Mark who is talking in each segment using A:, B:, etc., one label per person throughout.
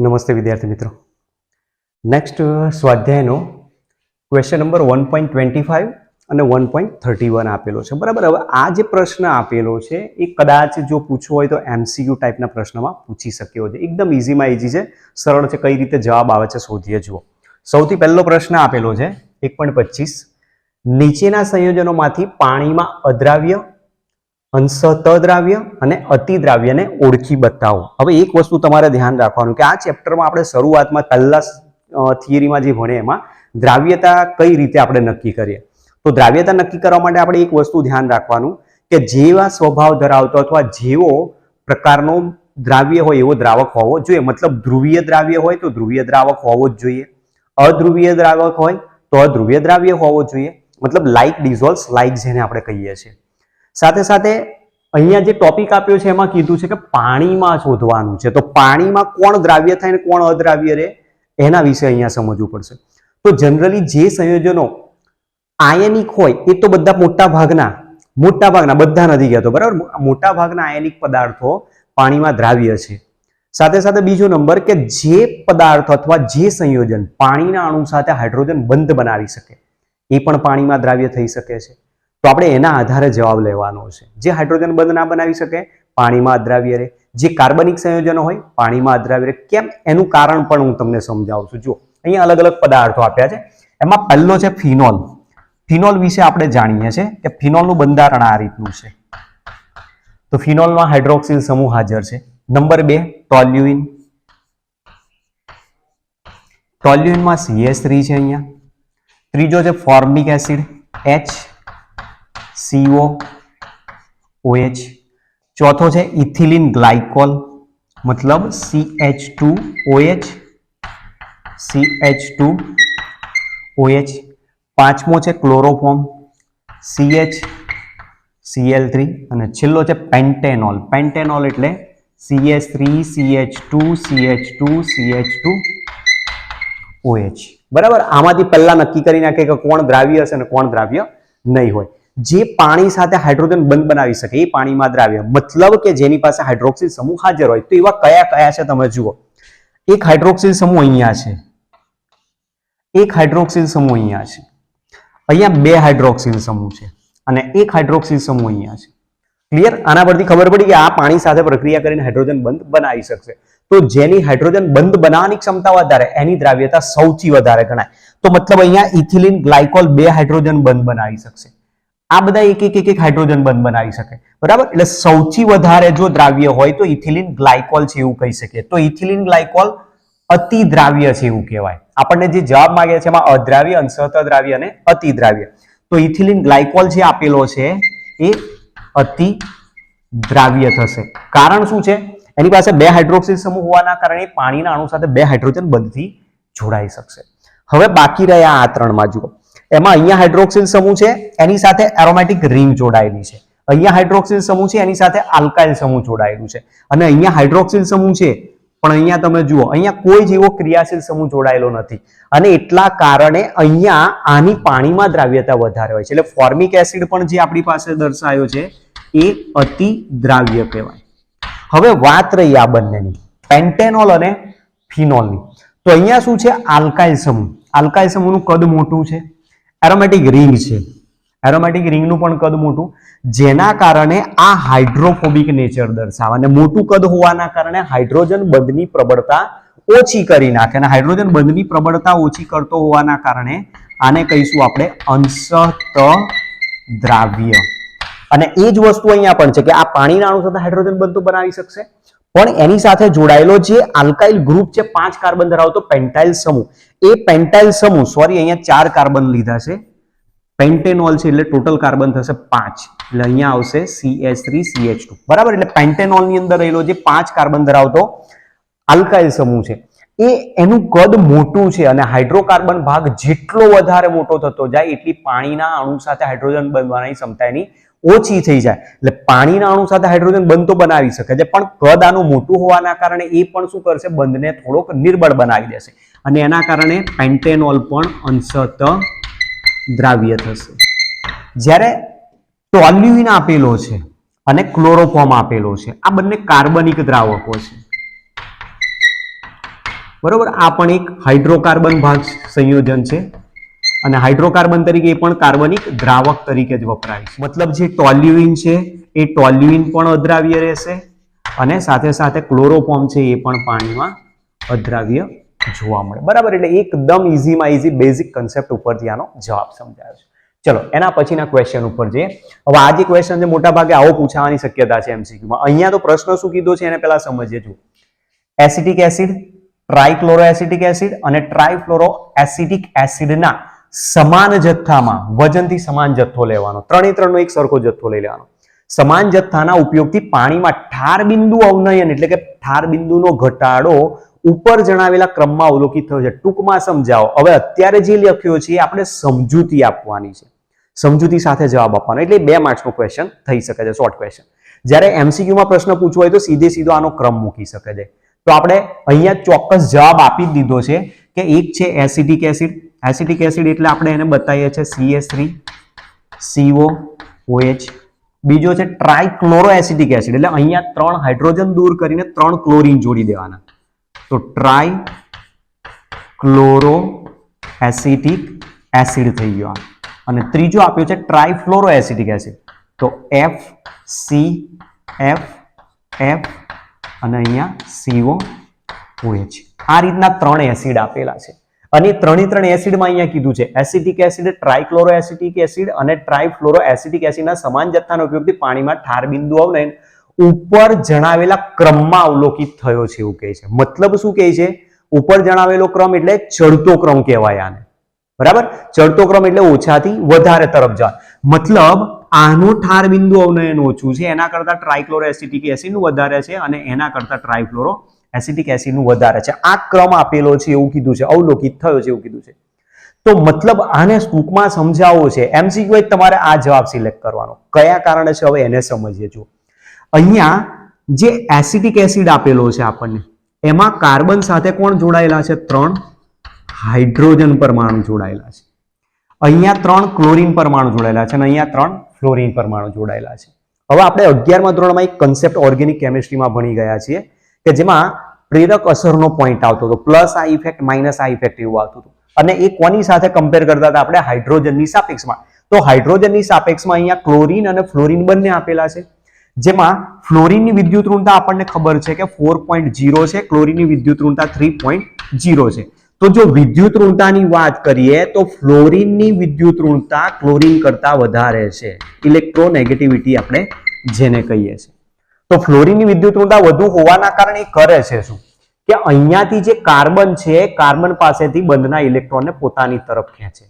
A: નમસ્તે વિદ્યાર્થી મિત્રો. Next સ્વાધ્યાયનો question number one point twenty five અને વન પોઈન્ટ થર્ટી વન આપેલો છે. બરાબર? હવે આ જે પ્રશ્ન આપેલો છે, એ કદાચ જો પૂછવો હોય તો એમસીક્યુ ટાઈપના પ્રશ્નમાં પૂછી શક્યો છે. એકદમ ઇઝીમાં ઇઝી છે. સરળ છે, કઈ રીતે જવાબ આવે છે, શોધીએ, જુઓ. સૌથી પહેલો પ્રશ્ન આપેલો છે, એક પોઈન્ટ પચીસ. નીચેના સંયોજનોમાંથી પાણીમાં અદ્રાવ્ય અંશત દ્રાવ્ય અને અતિદ્રાવ્યને ઓળખી બતાવો. હવે એક વસ્તુ તમારે ધ્યાન રાખવાનું કે આ ચેપ્ટરમાં આપણે શરૂઆતમાં પહેલા થિયરીમાં જે ભણે એમાં દ્રાવ્યતા કઈ રીતે આપણે નક્કી કરીએ? તો દ્રાવ્યતા નક્કી કરવા માટે આપણે એક વસ્તુ ધ્યાન રાખવાનું કે જેવા સ્વભાવ ધરાવતો અથવા જેવો પ્રકારનો દ્રાવ્ય હોય એવો દ્રાવક હોવો જોઈએ. મતલબ ધ્રુવીય દ્રાવ્ય હોય તો ધ્રુવીય દ્રાવક હોવો જ જોઈએ. અધ્રુવીય દ્રાવક હોય તો અધ્રુવીય દ્રાવ્ય હોવો જોઈએ. મતલબ લાઇક ડિઝોલ્વ લાઇક જેને આપણે કહીએ છીએ. સાથે સાથે અહીંયા જે ટોપિક આપ્યો છે એમાં કીધું છે કે પાણીમાં શોધવાનું છે. તો પાણીમાં કોણ દ્રાવ્ય થાય ને કોણ અદ્રાવ્ય રહે? એના વિશે અહીંયા સમજવું પડશે. તો જનરલી જે સંયોજનો આયનિક હોય, એ તો બધા મોટા ભાગના મોટા ભાગના, બધા નથી કહેતો, બરાબર? મોટા ભાગના આયનિક પદાર્થો પાણીમાં દ્રાવ્ય છે. સાથે સાથે બીજો નંબર કે જે પદાર્થ અથવા જે સંયોજન પાણીના અણુ સાથે હાઇડ્રોજન બંધ બનાવી શકે, એ પણ પાણીમાં દ્રાવ્ય થઈ શકે છે. તો આપણે એના આધારે જવાબ લેવાનો છે. જે હાઇડ્રોજન બંધ ના બનાવી શકે, પાણીમાં અદ્રાવ્ય રહે. જે કાર્બનિક સંયોજનો હોય, પાણીમાં અદ્રાવ્ય રહે. કેમ? એનું કારણ પણ હું તમને સમજાવું છું. જો અહીંયા અલગ અલગ પદાર્થો આપ્યા છે. એમાં પહેલો છે ફિનોલ. ફિનોલ વિશે આપણે જાણીએ છીએ કે ફિનોલનું બંધારણ આ રીતનું છે. તો ફિનોલમાં હાઇડ્રોક્સિલ સમૂહ હાજર છે. નંબર બે, ટોલ્યુઇન. ટોલ્યુઇનમાં સીએસ થ્રી છે અહીંયા. ત્રીજો છે formic acid H C O O H ચોથો છે ઇથિલિન ગ્લાયકોલ, મતલબ C H two O H C H two O H પાંચમો છે ક્લોરોફોર્મ સીએચ સીએલ થ્રી અને છેલ્લો છે પેન્ટેનોલ. પેન્ટેનોલ એટલે C H three C H two C H two C H two O H બરાબર? આમાંથી પહેલાં નક્કી કરી નાખે કે કોણ દ્રાવ્ય હશે અને કોણ દ્રાવ્ય નહીં હોય. જે પાણી સાથે હાઇડ્રોજન બંધ બનાવી શકે, એ પાણીમાં દ્રાવ્ય મતલબ કે જેની પાસે હાઇડ્રોક્સિલ સમૂહ હાજર હોય, તો એવા કયા કયા છે તમે જુઓ. એક હાઇડ્રોક્સિલ સમૂહ અહીંયા છે. એક હાઇડ્રોક્સિલ સમૂહ અહીંયા છે. અહીંયા બે હાઇડ્રોક્સિલ સમૂહ છે અને એક હાઇડ્રોક્સિલ સમૂહ અહીંયા છે. ક્લિયર આના પરથી ખબર પડી કે આ પાણી સાથે પ્રક્રિયા કરીને હાઇડ્રોજન બંધ બનાવી શકશે. તો જેની હાઇડ્રોજન બંધ બનાવવાની ક્ષમતા વધારે, એની દ્રાવ્યતા સૌથી વધારે ગણાય. તો મતલબ અહીંયા ઇથિલિન ગ્લાયકોલ બે હાઇડ્રોજન બંધ બનાવી શકશે. આ બધા એક એક એક એક હાઇડ્રોજન બંધ બનાવી શકે. બરાબર? એટલે સૌથી વધારે જો દ્રાવ્ય હોય તો ઇથિલિન ગ્લાયકોલ છે એવું કહી શકીએ. તો ઇથિલિન ગ્લાયકોલ અતિ દ્રાવ્ય છે એવું કહેવાય. આપણને જે જવાબ માંગે છે એમાં અદ્રાવ્ય, અંશત દ્રાવ્ય અને અતિ દ્રાવ્ય તો ઇથિલિન ગ્લાયકોલ જે આપેલો છે એ અતિ દ્રાવ્ય થશે. કારણ શું છે? એની પાસે બે હાઇડ્રોક્સિલ સમૂહ હોવાના કારણે પાણીના અણુ સાથે બે હાઇડ્રોજન બંધથી જોડાઈ શકશે. હવે બાકી રહ્યા આ ત્રણમાં જુઓ. એમાં અહીંયા હાઇડ્રોક્સિલ સમૂહ છે, એની સાથે એરોમેટિક રિંગ જોડાયેલી છે. અહીંયા હાઇડ્રોક્સિલ સમૂહ છે, એની સાથે આલ્કાઇલ સમૂહ જોડાયેલું છે. અને અહીંયા હાઇડ્રોક્સિલ સમૂહ છે, પણ અહીંયા તમે જુઓ, અહીંયા કોઈ જેવો ક્રિયાશીલ સમૂહ જોડાયેલો નથી. અને એટલા કારણે અહીંયા આની પાણીમાં દ્રાવ્યતા વધારે હોય છે. એટલે ફોર્મિક એસિડ પણ જે આપણી પાસે દર્શાયો છે, એ અતિ દ્રાવ્ય કહેવાય. હવે વાત રહી આ બંનેની પેન્ટેનોલ અને ફિનોલની તો અહીંયા શું છે? આલ્કાઇલ સમૂહ. આલ્કાઇલ સમૂહનું કદ મોટું છે. એરોમેટિક રિંગ છે. એરોમેટિક રિંગનું પણ કદ મોટું. જેના કારણે આ હાઇડ્રોફોબિક નેચર દર્શાવે અને મોટું કદ હોવાના કારણે હાઇડ્રોજન બંધની પ્રબળતા ઓછી કરી નાખે. અને હાઇડ્રોજન બંધની પ્રબળતા ઓછી કરતો હોવાના કારણે આને કહીશું આપણે અંશત દ્રાવ્ય. અને એ જ વસ્તુ અહીંયા પણ છે કે આ પાણીના અણુ સાથે હાઇડ્રોજન બંધ તો બનાવી શકશે. પણ એની સાથે જોડાયેલો જે આલ્કાઇલ ગ્રુપ છે, પાંચ કાર્બન ધરાવતો પેન્ટાઇલ સમૂહ. એ પેન્ટાઇલ સમૂહ સોરી અહીંયા ચાર કાર્બન લીધા છે. પેન્ટેનોલ છે એટલે ટોટલ કાર્બન થશે પાંચ. એટલે અહીંયા આવશે સીએચ થ્રી સીએચ ટુ બરાબર? એટલે પેન્ટેનોલની અંદર રહેલો જે પાંચ કાર્બન ધરાવતો આલ્કાઇલ સમૂહ છે. એ એનું કદ મોટું છે અને હાઇડ્રોકાર્બન ભાગ જેટલો વધારે મોટો થતો જાય, એટલી પાણીના અણુ સાથે હાઇડ્રોજન બનવાની ક્ષમતા એની ઓછી થઈ જાય. એટલે પાણીના અણુ સાથે હાઇડ્રોજન બંધ તો બનાવી શકે છે, પણ કદ આનું મોટું હોવાના કારણે એ પણ શું કરશે? બંધને થોડોક નિર્બળ બનાવી દેશે. અને એના કારણે પેન્ટેનોલ પણ અંશત દ્રાવ્ય થશે. જ્યારે ટોલ્યુઇન આપેલો છે અને ક્લોરોફોર્મ આપેલો છે, આ બંને કાર્બનિક દ્રાવકો છે. બરોબર? આ પણ એક હાઇડ્રોકાર્બન ભાગ સંયોજન છે. અને હાઇડ્રોકાર્બન તરીકે એ પણ કાર્બનિક દ્રાવક તરીકે જ વપરાય છે. મતલબ જે ટોલ્યુઇન છે, એ ટોલ્યુઇન પણ અદ્રાવ્ય રહેશે અને સાથે સાથે ક્લોરોફોર્મ છે, એ પણ પાણીમાં અદ્રાવ્ય જોવા મળે. બરાબર? એટલે એકદમ ઇઝીમાં ઇઝી બેઝિક કન્સેપ્ટ ઉપરથી આનો જવાબ સમજાયો છે. ચલો, એના પછીના ક્વેશ્ચન ઉપર જઈએ. હવે આ જે ક્વેશ્ચન છે મોટા ભાગે આવો પૂછાવાની શક્યતા છે એમસીક્યુમાં અહીંયા તો પ્રશ્ન શું કીધો છે, એને પહેલા સમજીએ. જુઓ. Acetic acid trichloro acetic acid અને ટ્રાઇફ્લોરો એસિટિક એસિડના સમાન જથ્થામાં, વજનથી સમાન જથ્થો લેવાનો. ત્રણે ત્રણનો એક સરખો જથ્થો લઈ લેવાનો. સમાન જથ્થાના ઉપયોગથી પાણીમાં ઠાર બિંદુ અવનયન એટલે કે ઠાર બિંદુનો ઘટાડો ઉપર જણાવેલા ક્રમમાં અવલોકિત થયો છે. ટૂંકમાં સમજાવો. હવે અત્યારે જે લખ્યો છે આપણે સમજૂતી આપવાની છે. સમજૂતી સાથે જવાબ આપવાનો. એટલે બે માર્ક્સનો ક્વેશ્ચન થઈ શકે છે શોર્ટ ક્વેશ્ચન જ્યારે એમસીક્યુમાં પ્રશ્ન પૂછવો હોય તો સીધે સીધો આનો ક્રમ મૂકી શકે છે. તો આપણે અહીંયા ચોક્કસ જવાબ આપી જ દીધો છે કે એક છે એસિડિક એસિડ એસિટિક એસિડ એટલે આપણે એને બતાવીએ છીએ સીએસ થ્રી સીઓ ઓએચ બીજો છે ટ્રાયક્લોરો એસિટિક એસિડ એટલે અહીંયા ત્રણ હાઇડ્રોજન દૂર કરીને ત્રણ ક્લોરીન જોડી દેવાના. તો ટ્રાય ક્લોરો એસિટિક એસિડ થઈ ગયો. અને ત્રીજો આપ્યો છે ટ્રાયફ્લોરો એસિટિક એસિડ તો એફ સી એફ એફ અને અહીંયા સીઓ ઓએચ આ રીતના ત્રણ એસિડ આપેલા છે. અને ત્રણે ત્રણ એસિડમાં અહીંયા કીધું છે. Acetic acid trichloro acetic acid અને ટ્રાઇફ્લોરો એસિટિક એસિડના સમાન જથ્થાનો ઉપયોગથી પાણીમાં ઠાર બિંદુ આવને ઉપર જણાવેલા ક્રમમાં અવલોકિત થયો છે એવું કહે છે. મતલબ શું કહે છે? ઉપર જણાવેલો ક્રમ એટલે ચડતો ક્રમ કહેવાય આને. બરાબર? ચડતો ક્રમ એટલે ઓછાથી વધારે તરફ જાય મતલબ આનું ઠાર બિંદુ અવનયન ઓછું છે, એના કરતા ટ્રાઇક્લોરો એસિટિક એસિડ વધારે છે અને એના કરતા ટ્રાઇફ્લોરો એસિટિક એસિડનું વધારે છે. આ ક્રમ આપેલો છે એવું કીધું છે, અવલોકિત થયો છે એવું કીધું છે. તો મતલબ આને ટૂંકમાં સમજાવવો છે. એમસીક્યુ તમારે આ જવાબ સિલેક્ટ કરવાનો. કયા કારણે છે? હવે એને સમજીએ જો અહીંયા જે એસિટિક એસિડ આપેલો છે આપણને, એમાં કાર્બન સાથે કોણ જોડાયેલા છે? ત્રણ હાઇડ્રોજન પરમાણુ જોડાયેલા છે. અહીંયા ત્રણ ક્લોરીન પરમાણુ જોડાયેલા છે અને અહીંયા ત્રણ ફ્લોરીન પરમાણુ જોડાયેલા છે. હવે આપણે અગિયારમા ધોરણમાં એક કન્સેપ્ટ ઓર્ગેનિક કેમિસ્ટ્રીમાં ભણી ગયા છીએ કે જેમાં પ્રેરક અસરનો પોઈન્ટ આવતો હતો. Plus I effect minus I effect એવું આવતું હતું. અને એ કોની સાથે કમ્પેર કરતા હતા આપણે? હાઇડ્રોજનની સાપેક્ષમાં. તો હાઇડ્રોજનની સાપેક્ષમાં અહીંયા ક્લોરીન અને ફ્લોરીન બંને આપેલા છે. જેમાં ફ્લોરિનની વિદ્યુત ઋણતા આપણને ખબર છે કે ફોર પોઈન્ટ જીરો છે. ક્લોરિનની વિદ્યુત ઋણતા થ્રી પોઈન્ટ જીરો છે. તો જો વિદ્યુત ઋણતાની વાત કરીએ, તો ફ્લોરિનની વિદ્યુત ઋણતા ક્લોરિન કરતા વધારે છે. ઇલેક્ટ્રોનેગેટિવિટી આપણે જેને કહીએ છીએ. તો ફ્લોરિનની વિદ્યુત ઋણતા વધુ હોવાના કારણે કરે છે શું? કે અહીંયાથી જે કાર્બન છે, કાર્બન પાસેથી બંધના ઇલેક્ટ્રોનને પોતાની તરફ ખેંચે.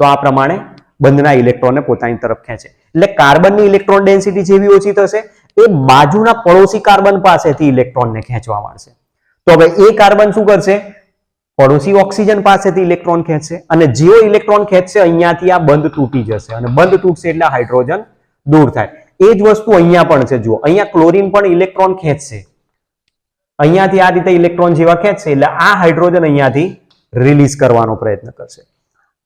A: તો આ પ્રમાણે બંધના ઇલેક્ટ્રોનને પોતાની તરફ ખેંચે. એટલે કાર્બનની ઇલેક્ટ્રોન ડેન્સિટી જેવી ઓછી થશે, એ બાજુના પડોશી કાર્બન પાસેથી ઇલેક્ટ્રોનને ખેંચવા માંડશે. તો હવે એ કાર્બન શું કરશે? પડોશી ઓક્સિજન પાસેથી ઇલેક્ટ્રોન ખેંચશે અને જેઓ ઇલેક્ટ્રોન ખેંચશે, અહીંયાથી આ બંધ તૂટી જશે. અને બંધ તૂટશે એટલે હાઇડ્રોજન દૂર થાય. એ જ વસ્તુ અહીંયા પણ છે, જુઓ. અહીંયા ક્લોરીન પણ ઇલેક્ટ્રોન ખેંચશે. અહીંયાથી આ રીતે ઇલેક્ટ્રોન જેવા ખેંચશે, એટલે આ હાઇડ્રોજન અહીંયાથી રિલીઝ કરવાનો પ્રયત્ન કરશે.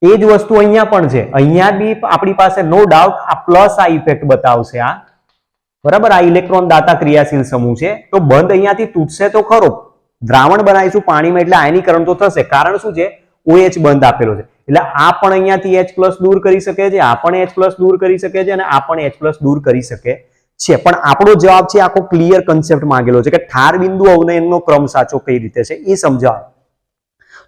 A: એ જ વસ્તુ અહીંયા પણ છે. અહીંયા બી આપણી પાસે નો ડાઉટ, આ પ્લસ આ ઇફેક્ટ બતાવશે આ. બરાબર? આ ઇલેક્ટ્રોન દાતા ક્રિયાશીલ સમૂહ છે. તો બંધ અહીંયાથી તૂટશે તો ખરો. દ્રાવણ બનાવીશું પાણીમાં, એટલે આયનીકરણ તો થશે. કારણ શું છે? ઓએચ બંધ આપેલો છે. એટલે આ પણ અહીંયાથી એચ પ્લસ દૂર કરી શકે છે, આ પણ એચ પ્લસ દૂર કરી શકે છે અને આ પણ એચ પ્લસ દૂર કરી શકે છે. પણ આપણો જવાબ છે આખો ક્લિયર કન્સેપ્ટ માંગેલો છે કે ઠાર બિંદુ અવનયનનો ક્રમ સાચો કઈ રીતે છે એ સમજાવો.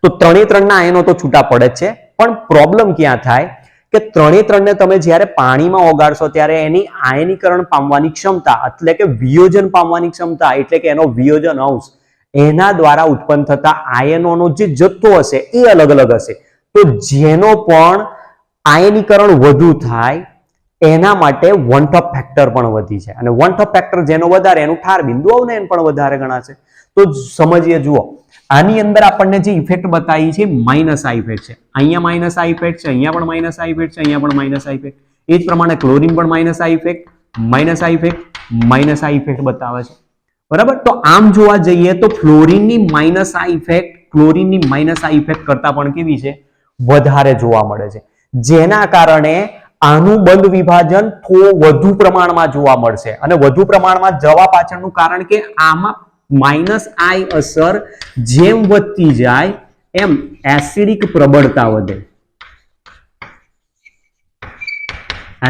A: તો ત્રણે ત્રણના આયનો તો છૂટા પડે છે, પણ પ્રોબ્લેમ ક્યાં થાય? કે ત્રણે ત્રણને તમે જ્યારે પાણીમાં ઓગાળશો ત્યારે એની આયનીકરણ પામવાની ક્ષમતા એટલે કે વિયોજન પામવાની ક્ષમતા એટલે કે એનો વિયોજન અંશ એના દ્વારા ઉત્પન્ન થતા આયનોનો જે જથ્થો હશે એ અલગ અલગ હશે. તો જેનો પણ આયનીકરણ વધુ થાય, એના માટે વન ટોપ ફેક્ટર પણ વધી છે. અને વન ટોપ ફેક્ટર જેનો વધારે, એનું ઠાર બિંદુ અવનયન પણ વધારે ગણાશે. તો સમજીએ, જુઓ. આની અંદર આપણને જે ઇફેક્ટ બતાવી છે માઇનસ આ ઇફેક્ટ છે. અહીંયા માઇનસ આ ઇફેક્ટ છે, અહીંયા પણ માઇનસ આ ઇફેક્ટ છે, અહીંયા પણ માઇનસ આ ઇફેક્ટ એ જ પ્રમાણે ક્લોરિન પણ minus I effect minus I effect minus I effect બતાવે છે. બરાબર? તો આમ જોવા જઈએ તો ફ્લોરિનની માઇનસ આ ઇફેક્ટ ક્લોરિનની માઇનસ આ ઇફેક્ટ કરતાં પણ કેવી છે? વધારે જોવા મળે છે. જેના કારણે આનું બંધ વિભાજન થોડું વધુ પ્રમાણમાં જોવા મળશે. અને વધુ પ્રમાણમાં જવા પાછળનું કારણ કે આમાં માઇનસ આઈ અસર જેમ વધતી જાય એમ એસિડિક પ્રબળતા વધે.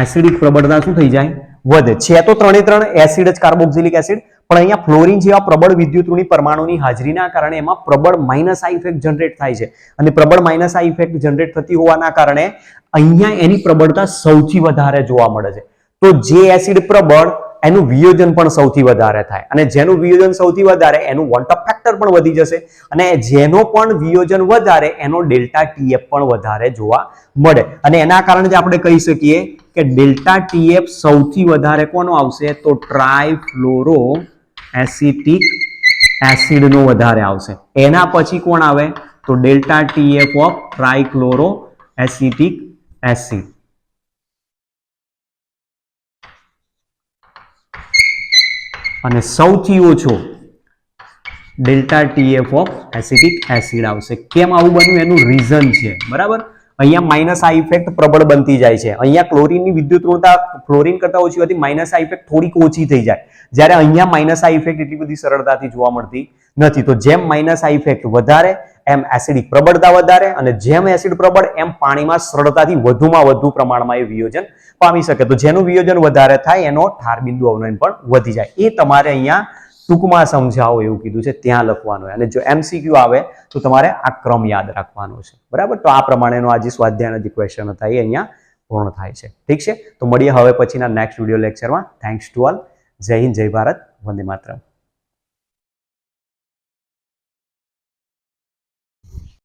A: એસિડિક પ્રબળતા શું થઈ જાય? વધે. છે તો ત્રણે ત્રણ એસિડ જ કાર્બોક્સિલિક એસિડ પણ અહીંયા ફ્લોરિન જેવા પ્રબળ વિદ્યુતઋણી પરમાણુની હાજરીના કારણે એમાં પ્રબળ માઇનસ આ ઇફેક્ટ જનરેટ થાય છે. અને પ્રબળ માઇનસ આ ઇફેક્ટ જનરેટ થતી હોવાના કારણે અહીંયા એની પ્રબળતા સૌથી વધારે જોવા મળે છે. તો જે એસિડ પ્રબળ, એનું વિયોજન પણ સૌથી વધારે થાય. અને જેનું વિયોજન સૌથી વધારે, એનું વોન્ટ ફેક્ટર પણ વધી જશે. અને જેનો પણ વિયોજન વધારે, એનો ડેલ્ટા ટીએફ પણ વધારે જોવા મળે. અને એના કારણે જ આપણે કહી શકીએ કે ડેલ્ટા ટીએફ સૌથી વધારે કોનો આવશે? તો ટ્રાયફ્લોરો એસિટિક એસિડનો વધારે આવશે. એના પછી કોણ આવે? તો delta T F of trichloro acetic acid. અને સૌથી ઓછો delta T F of acetic acid આવશે. કેમ આવું બન્યું? એનું રીઝન છે. બરાબર? અહીંયા માઇનસ આ ઇફેક્ટ પ્રબળ બનતી જાય છે. અહીંયા ક્લોરિનની વિદ્યુત ઋણતા ફ્લોરિન કરતા ઓછી હોતી માઇનસ આ ઇફેક્ટ થોડીક ઓછી થઈ જાય. જ્યારે અહીંયા માઇનસ આ ઇફેક્ટ એટલી બધી સરળતાથી જોવા મળતી નથી. તો જેમ માઇનસ આ ઇફેક્ટ વધારે, એમ એસિડિક પ્રબળતા વધારે અને જેમ એસિડ પ્રબળ, એમ પાણીમાં સરળતાથી વધુમાં વધુ પ્રમાણમાં એ વિયોજન પામી શકે. તો જેનું વિયોજન વધારે થાય, એનો ઠાર બિંદુ અવનયન પણ વધી જાય. એ તમારે અહીંયા ટૂંકમાં સમજાવો એવું કીધું છે, ત્યાં લખવાનું અને જો એમસીક્યુ આવે, તો તમારે આ ક્રમ યાદ રાખવાનો છે. બરાબર? તો આ પ્રમાણેનો આજે સ્વાધ્યાયના જે ક્વેશ્ચન હતા એ અહીંયા પૂર્ણ થાય છે. ઠીક છે? તો મળીએ હવે પછીના નેક્સ્ટ વીડિયો લેક્ચરમાં thanks to all Jai Hind, Jai Bharat. Vande Mataram.